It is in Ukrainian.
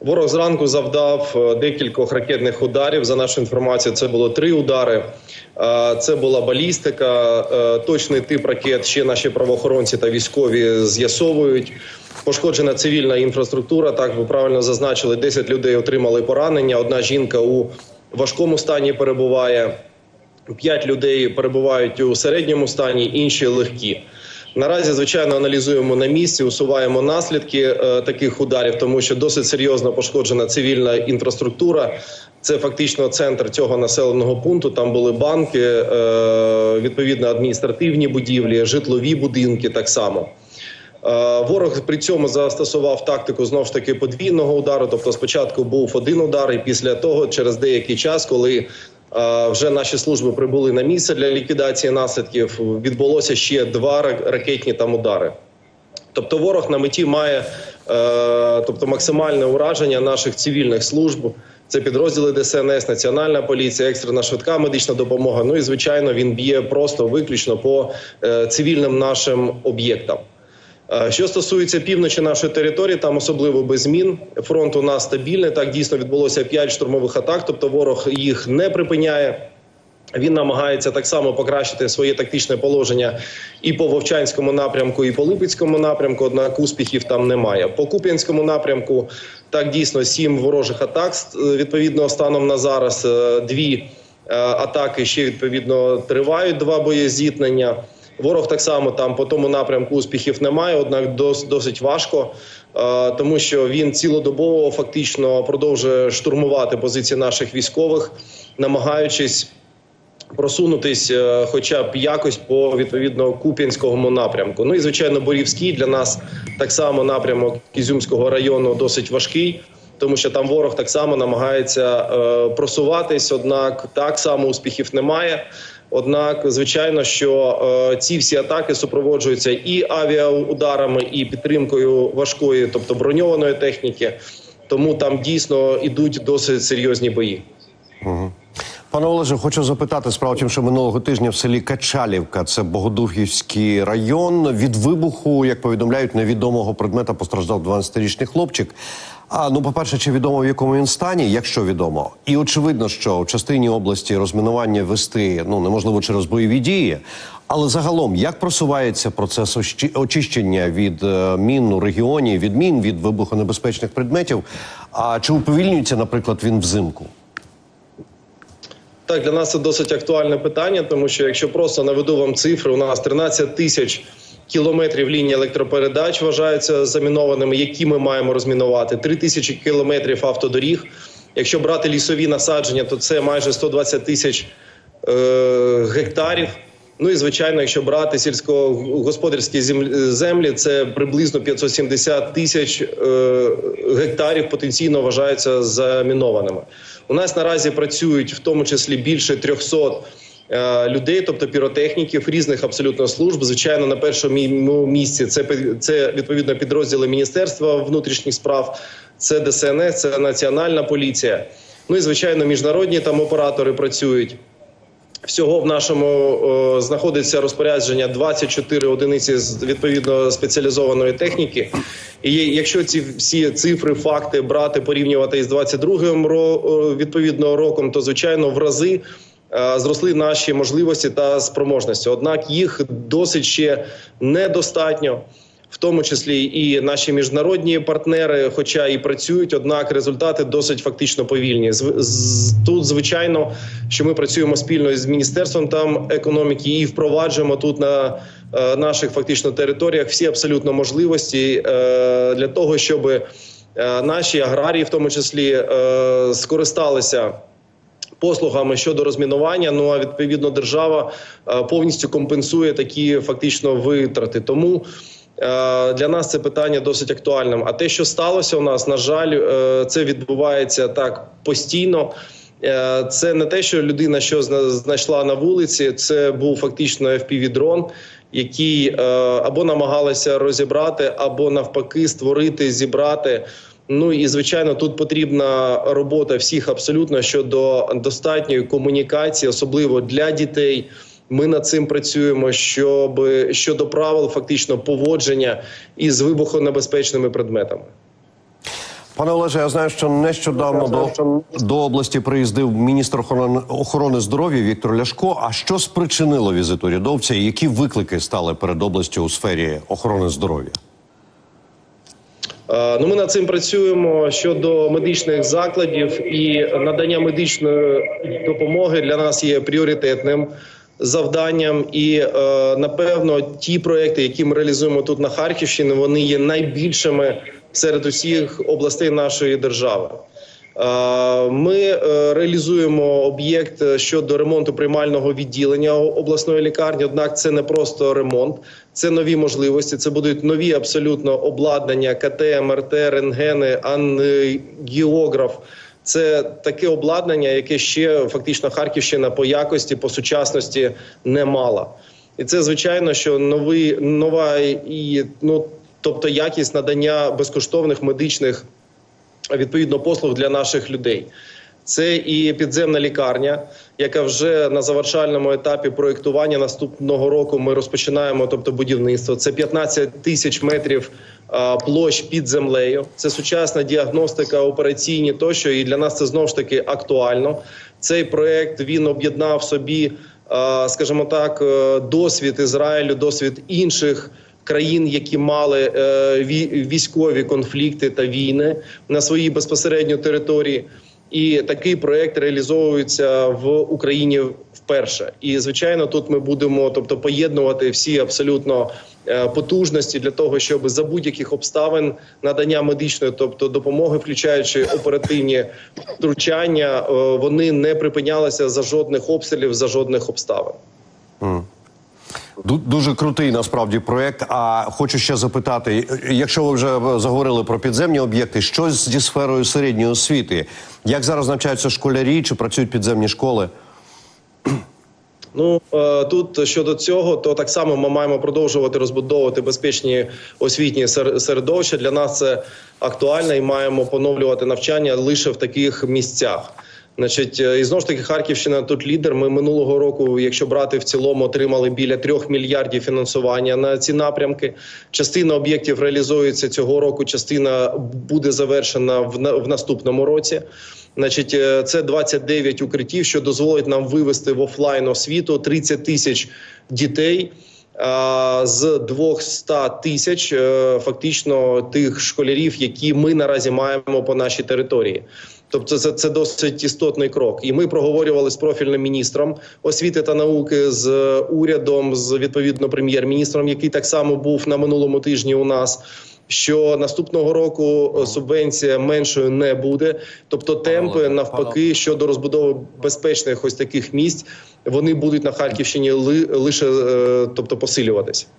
Ворог зранку завдав е, декількох ракетних ударів. За нашу інформацію, це було три удари. Е, Це була балістика. Е, Точний тип ракет ще наші правоохоронці та військові з'ясовують. Пошкоджена цивільна інфраструктура. Так ви правильно зазначили, 10 людей отримали поранення. Одна жінка у важкому стані перебуває. П'ять людей перебувають у середньому стані, інші легкі. Наразі, звичайно, аналізуємо на місці, усуваємо наслідки е, таких ударів, тому що досить серйозно пошкоджена цивільна інфраструктура. Це фактично центр цього населеного пункту. Там були банки, е, відповідно адміністративні будівлі, житлові будинки так само. Е, Ворог при цьому застосував тактику знов ж таки подвійного удару. Тобто, спочатку був один удар, і після того, через деякий час, коли вже наші служби прибули на місце для ліквідації наслідків, відбулося ще два ра- ракетні там удари. Тобто, ворог на меті має е, тобто максимальне ураження наших цивільних служб. Це підрозділи ДСНС, Національна поліція, екстрена швидка медична допомога. Ну і звичайно, він б'є просто виключно по е, цивільним нашим об'єктам. Е, Що стосується півночі нашої території, там особливо без змін. Фронт у нас стабільний. Так дійсно відбулося 5 штурмових атак, тобто ворог їх не припиняє. Він намагається так само покращити своє тактичне положення і по Вовчанському напрямку, і по Липецькому напрямку. Однак успіхів там немає. По Куп'янському напрямку так дійсно сім ворожих атак е, відповідно станом на зараз. е, Дві атаки ще відповідно тривають. Два боєзіткнення. Ворог так само там по тому напрямку успіхів немає, однак дос- досить важко, е, тому що він цілодобово фактично продовжує штурмувати позиції наших військових, намагаючись просунутись, е, хоча б якось по відповідно Куп'янському напрямку. Ну і звичайно, Борівський для нас так само напрямок Ізюмського району досить важкий. Тому що там ворог так само намагається е, просуватись, однак так само успіхів немає. Однак, звичайно, що е, ці всі атаки супроводжуються і авіаударами, і підтримкою важкої, тобто броньованої техніки. Тому там дійсно ідуть досить серйозні бої. Пане Олеже, хочу запитати справа в тім, що минулого тижня в селі Качалівка, це Богодухівський район. Від вибуху, як повідомляють, невідомого предмета постраждав 12-річний хлопчик. А ну, по-перше, чи відомо в якому він стані, якщо відомо, і очевидно, що в частині області розмінування вести ну неможливо через бойові дії. Але загалом, як просувається процес очищення від е, мін у регіоні, від мін, від вибухонебезпечних предметів? А чи уповільнюється, наприклад, він взимку? Так, для нас це досить актуальне питання, тому що якщо просто наведу вам цифри, у нас 13 тисяч кілометрів лінії електропередач вважаються замінованими, які ми маємо розмінувати. 3 тисячі кілометрів автодоріг. Якщо брати лісові насадження, то це майже 120 тисяч е, гектарів. Ну і звичайно, якщо брати сільськогосподарські землі, це приблизно 570 тисяч е, гектарів потенційно вважаються замінованими. У нас наразі працюють в тому числі більше 300 е, людей, тобто піротехніків різних абсолютно служб. Звичайно, на першому місці це це відповідно підрозділи Міністерства внутрішніх справ, це ДСНС, це Національна поліція. Ну і звичайно, міжнародні там оператори працюють. Всього в нашому о, знаходиться розпорядження 24 одиниці з відповідно спеціалізованої техніки. І якщо ці всі цифри, факти брати, порівнювати із 22-м ро- о, відповідно роком, то звичайно в рази е, зросли наші можливості та спроможності. Однак їх досить ще недостатньо. В тому числі і наші міжнародні партнери, хоча і працюють, однак результати досить фактично повільні. Тут звичайно, що ми працюємо спільно з міністерством там економіки і впроваджуємо тут на е, наших фактично територіях всі абсолютно можливості е, для того, щоб е, наші аграрії, в тому числі, е, скористалися послугами щодо розмінування. Ну а відповідно держава е, повністю компенсує такі фактично витрати. Тому е, для нас це питання досить актуальним. А те, що сталося у нас, на жаль, е, це відбувається так постійно. Це не те, що людина що зна- знайшла на вулиці, це був фактично FPV-дрон, який або намагалися розібрати, або навпаки створити, зібрати. Ну і звичайно, тут потрібна робота всіх абсолютно щодо достатньої комунікації, особливо для дітей. Ми над цим працюємо, щоб щодо правил фактично поводження із вибухонебезпечними предметами. Пане Олеже, я знаю, що нещодавно до, до області приїздив міністр охорони, охорони здоров'я Віктор Ляшко. А що спричинило візит урядовця? і Які виклики стали перед областю у сфері охорони здоров'я? Е, Ну, ми над цим працюємо щодо медичних закладів і надання медичної допомоги для нас є пріоритетним завданням. І е, напевно ті проекти, які ми реалізуємо тут на Харківщині, вони є найбільшими серед усіх областей нашої держави. Е, Ми е, реалізуємо об'єкт щодо ремонту приймального відділення обласної лікарні. Однак це не просто ремонт, це нові можливості. Це будуть нові абсолютно обладнання, КТ, МРТ, рентгени, ангіограф. Це таке обладнання, яке ще фактично Харківщина по якості, по сучасності не мала. І це звичайно, що новий нова і ну тобто якість надання безкоштовних медичних відповідно послуг для наших людей. Це і підземна лікарня, яка вже на завершальному етапі проєктування наступного року ми розпочинаємо, тобто будівництво. Це 15 тисяч метрів площ під землею. Це сучасна діагностика, операційні тощо. І для нас це знову ж таки актуально. Цей проект він об'єднав собі, скажімо так, е, досвід Ізраїлю, досвід інших країн, які мали е, військові конфлікти та війни на своїй безпосередньо території. І такий проект реалізовується в Україні вперше. І звичайно, тут ми будемо, тобто, поєднувати всі абсолютно е, потужності для того, щоб за будь-яких обставин надання медичної, тобто допомоги, включаючи оперативні втручання, е, вони не припинялися за жодних обстрілів, за жодних обставин. Ду- Дуже крутий насправді проект. А хочу ще запитати: якщо ви вже заговорили про підземні об'єкти, що зі сферою середньої освіти? Як зараз навчаються школярі чи працюють підземні школи? Ну е, тут щодо цього, то так само ми маємо продовжувати розбудовувати безпечні освітні сер- середовища. Для нас це актуально і маємо поновлювати навчання лише в таких місцях. Значить, е, і знову ж таки Харківщина тут лідер. Ми минулого року, якщо брати в цілому, отримали біля трьох мільярдів фінансування на ці напрямки. Частина об'єктів реалізується цього року. Частина буде завершена в, наступному році. Значить, е, це 29 укриттів, що дозволить нам вивести в офлайн освіту 30 тисяч дітей. З 200 тисяч е, фактично тих школярів, які ми наразі маємо по нашій території. Тобто, це, це досить істотний крок. І ми проговорювали з профільним міністром освіти та науки, з урядом, з відповідно прем'єр-міністром, який так само був на минулому тижні у нас. Що наступного року е, субвенція меншою не буде, тобто темпи навпаки щодо розбудови безпечних ось таких місць, вони будуть на Харківщині ли, лише е, тобто посилюватись.